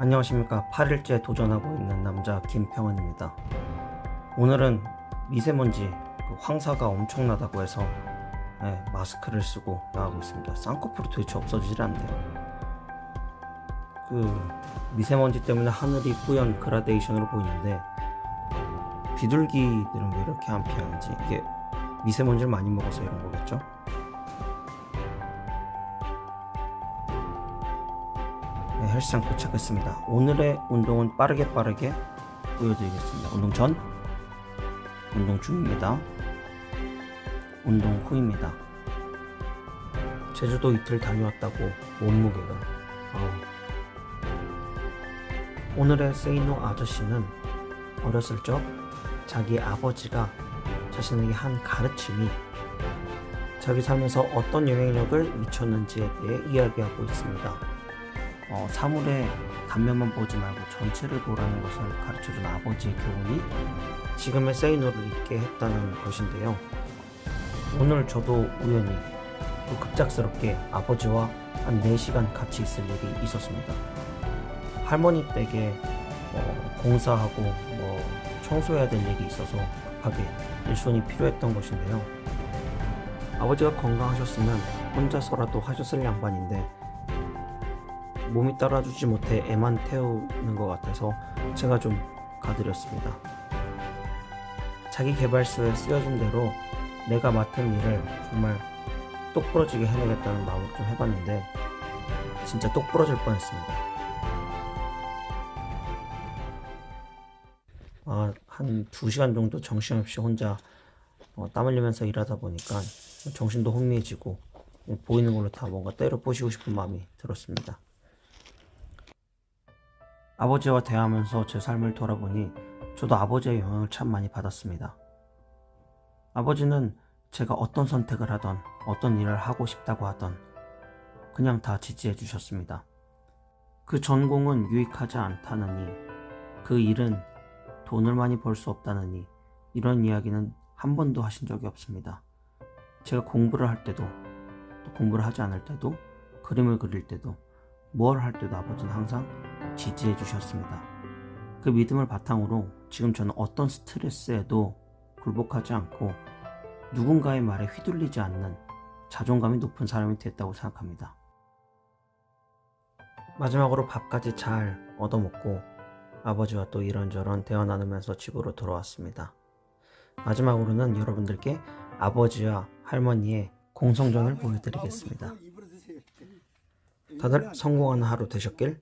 안녕하십니까. 8일째 도전하고 있는 남자 김평원입니다. 오늘은 미세먼지 그 황사가 엄청나다고 해서 네, 마스크를 쓰고 나가고 있습니다. 쌍꺼풀이 도대체 없어지질 않네요. 그 미세먼지 때문에 하늘이 뿌연 그라데이션으로 보이는데 비둘기들은 왜 이렇게 안 피하는지 이게 미세먼지를 많이 먹어서 이런 거겠죠? 헬스장 도착했습니다. 오늘의 운동은 빠르게 빠르게 보여드리겠습니다. 운동 전, 운동 중입니다. 운동 후입니다. 제주도 이틀 다녀왔다고 몸무게가 아우. 오늘의 세이노 아저씨는 어렸을 적 자기 아버지가 자신에게 한 가르침이 자기 삶에서 어떤 영향력을 미쳤는지에 대해 이야기하고 있습니다. 어, 사물의 단면만 보지 말고 전체를 보라는 것을 가르쳐준 아버지의 교훈이 지금의 세이노를 잊게 했다는 것인데요. 오늘 저도 우연히 또 급작스럽게 아버지와 한 4시간 같이 있을 일이 있었습니다. 할머니 댁에 어, 공사하고 뭐 청소해야 될 일이 있어서 급하게 일손이 필요했던 것인데요. 아버지가 건강하셨으면 혼자서라도 하셨을 양반인데 몸이 따라주지 못해 애만 태우는 것 같아서 제가 좀 가드렸습니다. 자기 개발서에 쓰여진 대로 내가 맡은 일을 정말 똑부러지게 해내겠다는 마음으로 좀 해봤는데 진짜 똑부러질 뻔했습니다. 아, 한 2시간 정도 정신없이 혼자 어, 땀 흘리면서 일하다 보니까 정신도 혼미해지고 보이는 걸로 다 뭔가 때려 부시고 싶은 마음이 들었습니다. 아버지와 대화하면서 제 삶을 돌아보니 저도 아버지의 영향을 참 많이 받았습니다. 아버지는 제가 어떤 선택을 하던 어떤 일을 하고 싶다고 하던 그냥 다 지지해 주셨습니다. 그 전공은 유익하지 않다느니 그 일은 돈을 많이 벌 수 없다느니 이런 이야기는 한 번도 하신 적이 없습니다. 제가 공부를 할 때도 또 공부를 하지 않을 때도 그림을 그릴 때도 뭘 할 때도 아버지는 항상 지지해 주셨습니다. 그 믿음을 바탕으로 지금 저는 어떤 스트레스에도 굴복하지 않고 누군가의 말에 휘둘리지 않는 자존감이 높은 사람이 됐다고 생각합니다. 마지막으로 밥까지 잘 얻어먹고 아버지와 또 이런저런 대화 나누면서 집으로 돌아왔습니다. 마지막으로는 여러분들께 아버지와 할머니의 공성전을 보여드리겠습니다. 다들 성공하는 하루 되셨길